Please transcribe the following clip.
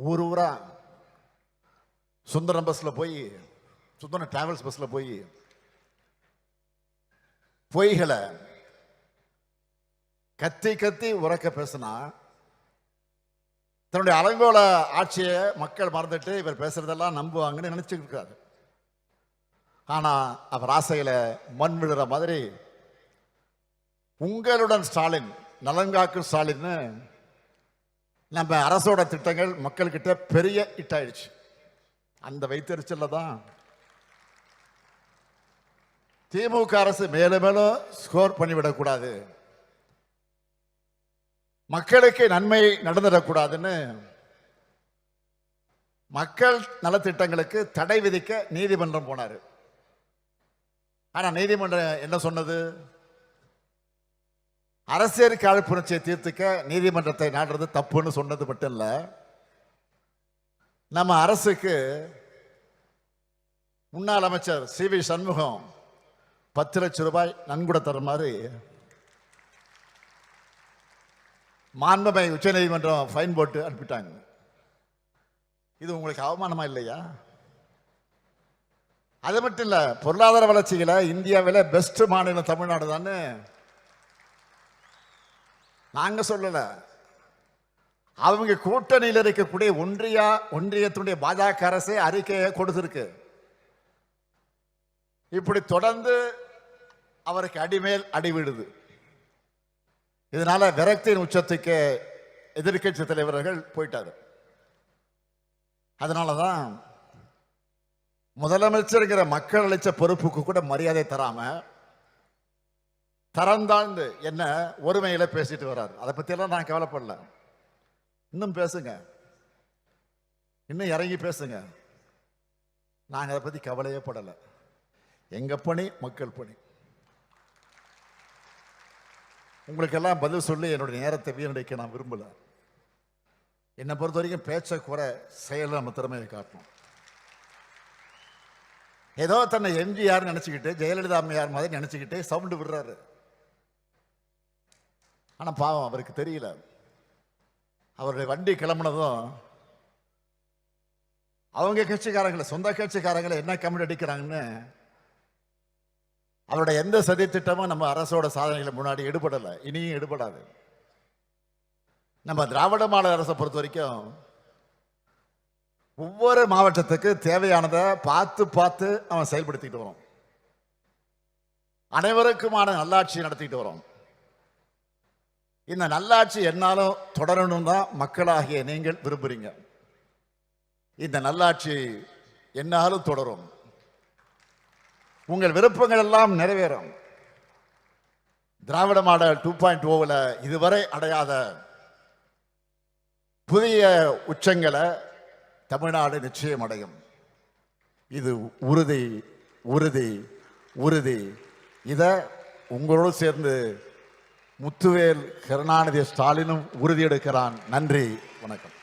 ஊர் ஊரா சுந்தரம் பஸ்ல போய் சுந்தரம் டிராவல்ஸ் பஸ்ல போய் பொய்களை கத்தி கத்தி உறக்க பேசினா தன்னுடைய அலங்கோல ஆட்சியை மக்கள் மறந்துட்டு இவர் பேசுறதெல்லாம் நம்புவாங்கன்னு நினைச்சுட்டு இருக்காரு. ஆனா அவர் ஆசையில மண் விழுற மாதிரி உங்களுடன் ஸ்டாலின் நலங்காக்கும் ஸ்டாலின்னு நம்ம அரசோட திட்டங்கள் மக்கள்கிட்ட பெரிய இட்டாயிடுச்சு. அந்த வைத்தறிச்சல்ல தான் திமுக அரசு மேலும் மேலும் ஸ்கோர் பண்ணிவிடக்கூடாது மக்களுக்கு நன்மை நடந்துடக்கூடாதுன்னு மக்கள் நலத்திட்டங்களுக்கு தடை விதிக்க நீதிமன்றம் போனார். ஆனால் நீதிமன்றம் என்ன சொன்னது? அரசியல் காழ்ப்புணர்ச்சியை தீர்த்துக்க நீதிமன்றத்தை நாடுறது தப்புன்னு சொன்னது மட்டும் இல்லை. நம்ம அரசுக்கு முன்னாள் அமைச்சர் சி வி சண்முகம் பத்து லட்சம் ரூபாய் நன்கொடை தர மாதிரி மாண்புமை உச்சநீதிமன்றம் ஃபைன் போட்டு அனுப்பிட்டாங்க. இது உங்களுக்கு அவமானமா இல்லையா? அது மட்டும் இல்லை பொருளாதார வளர்ச்சியில் இந்தியாவில் பெஸ்ட் மாநிலம் தமிழ்நாடு தானே நாங்கள் சொல்லலை. அவங்க கூட்டணியில் இருக்கக்கூடிய ஒன்றியா ஒன்றியத்தினுடைய பாஜக அரசே அறிக்கையை கொடுத்திருக்கு. இப்படி தொடர்ந்து அவருக்கு அடிமேல் அடிவிடுது இதனால விரக்தியின் உச்சத்துக்கு எதிர்க்கட்சி தலைவர்கள் போயிட்டார். அதனால தான் முதலமைச்சருங்கிற மக்கள் அளித்த பொறுப்புக்கு கூட மரியாதை தராமல் தரந்தாழ்ந்து என்ன ஒருமையில பேசிட்டு வர்றாரு அதை பத்தியெல்லாம் நான் கவலைப்படல. இன்னும் பேசுங்க. இன்னும் இறங்கி பேசுங்க. நாங்கள் அதை பத்தி கவலையே படலை. எங்க பணி? மக்கள் பணி. உங்களுக்கெல்லாம் பதில் சொல்லி என்னுடைய நேரத்தை வீணடிக்க நான் விரும்பல. என்னை பொறுத்த வரைக்கும் பேச்சை குறை செயல் நம்ம திறமையை காட்டணும். ஏதோ தன்னை எம்ஜிஆர் நினைச்சுக்கிட்டு ஜெயலலிதா அம்மையார் மாதிரி நினைச்சுக்கிட்டு சவுண்டு விடுறாரு. ஆனால் பாவம் அவருக்கு தெரியல. அவருடைய வண்டி கிளம்புனதும் அவங்க கட்சிக்காரங்களை சொந்த கட்சிக்காரங்களை என்ன கமெண்ட் அடிக்கிறாங்கன்னு அவருடைய எந்த சதி திட்டமும் நம்ம அரசோட சாதனைகளை முன்னாடி எடுபடலை. இனியும் எடுபடாது. நம்ம திராவிட மாநில அரசை பொறுத்த வரைக்கும் ஒவ்வொரு மாவட்டத்துக்கு தேவையானதை பார்த்து பார்த்து அவன் செயல்படுத்திட்டு வரோம். அனைவருக்குமான நல்லாட்சி நடத்திட்டு வரோம். இந்த நல்லாட்சி என்னாலும் தொடரணும் தான் மக்களாகிய நீங்கள் விரும்புறீங்க. இந்த நல்லாட்சி என்னாலும் தொடரும். உங்கள் விருப்பங்கள் எல்லாம் நிறைவேறும். திராவிட மாடல் டூ பாயிண்ட் ஓவில் இதுவரை அடையாத புதிய உச்சங்களை தமிழ்நாடு நிச்சயம் அடையும். இது உறுதி உறுதி உறுதி. இதை உங்களோடு சேர்ந்து முத்துவேல் கருணாநிதி ஸ்டாலினும் உறுதியெடுக்கிறான். நன்றி வணக்கம்.